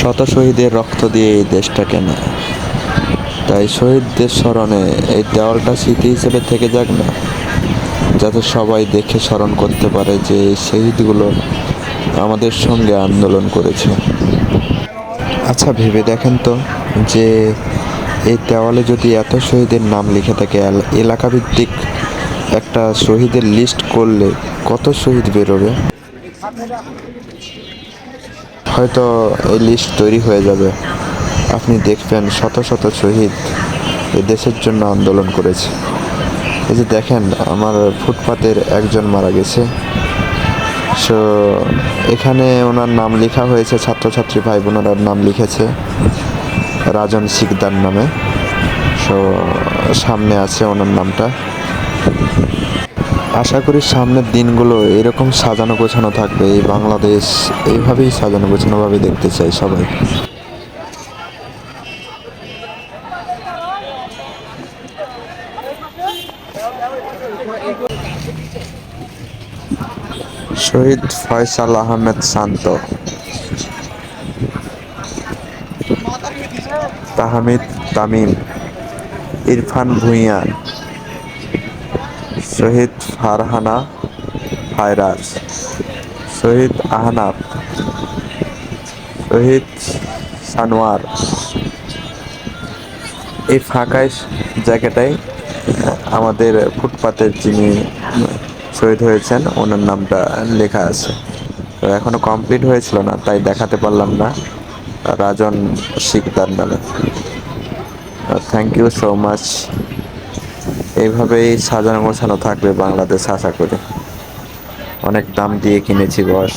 শত শহীদের রক্ত দিয়ে এই দেশটা কেনা তাই শহীদদের স্মরণে এই দেওয়ালটা স্মৃতি হিসেবে থেকে যাক না, যাতে সবাই দেখে স্মরণ করতে পারে যে শহীদগুলো আমাদের সঙ্গে আন্দোলন করেছে। আচ্ছা ভেবে দেখেন তো যে এই দেওয়ালে যদি এত শহীদের নাম লিখে থাকে এলাকাভিত্তিক একটা শহীদের লিস্ট করলে কত শহীদ বেরোবে? হয়তো এই লিস্ট তৈরি হয়ে যাবে। আপনি দেখবেন শত শত শহীদ এই দেশের জন্য আন্দোলন করেছে। এই যে দেখেন, আমার ফুটপাতের একজন মারা গেছে। সো এখানে ওনার নাম লেখা হয়েছে, ছাত্রছাত্রী ভাই বোনেরার নাম লিখেছে রাজন শিকদার নামে। সো সামনে আছে ওনার নামটা। আশা করি সামনের দিনগুলো এরকম সাজানো গোছানো থাকবে, এই বাংলাদেশ এইভাবেই সাজানো গোছানোভাবে দেখতে চাই সবাই। শহীদ ফয়সাল আহমেদ শান্ত। তাহমিদ তামিম। ইরফান ভুঁইয়া। শহীদ ফারহানা ফায়রাজ, শহীদ আহনাফ, শহীদ সানোয়ার। এই ফাঁকা জায়গাটায় আমাদের ফুটপাতের যিনি শহীদ হয়েছেন, ওনার নামটা লেখা আছে। তো এখনও কমপ্লিট হয়েছিল না, তাই দেখাতে পারলাম না রাজন শিকদার নামে। থ্যাংক ইউ সো মাচ এইভাবেই সাজানো গোছানো থাকবে বাংলাদেশ আশা করি। অনেক দাম দিয়ে কিনেছি বস।